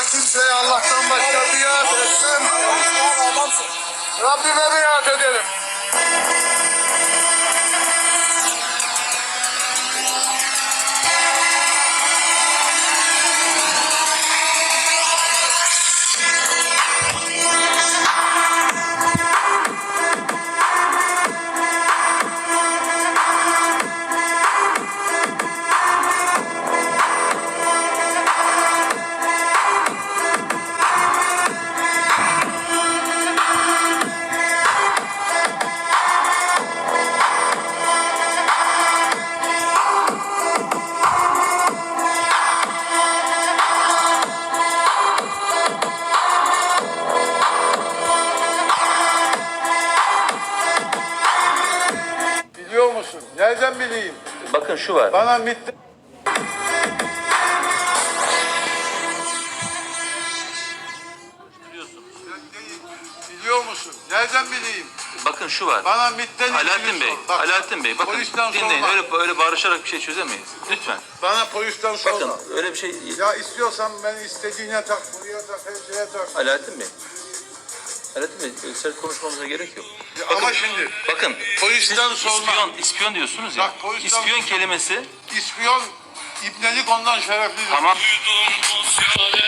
da kimseye Allah'tan başka biat etmem. Rabbime biat ederim. Musun? Nereden bileyim? Bakın şu var. Bana mit Biliyor musun? Nereden bileyim? Bakın şu var. Bana MIT'ten Alaaddin ilgili Bey, sor. Bak, Alaaddin Bey bakın polisten dinleyin. sorma. Öyle öyle bağırışarak bir şey çözemeyiz. Lütfen. Bana polisten sorma. Bakın öyle bir şey Ya istiyorsan ben istediğine tak, buraya tak, her şeye tak. Alaaddin Bey. Alaaddin Bey sert konuşmamıza gerek yok. Ama şimdi Bakın polisten siz sorma. ispiyon, ispiyon diyorsunuz ya. Bak, polisten- İspiyon kelimesi İspiyon, ibnelik ondan şereflidir. tamam Duydum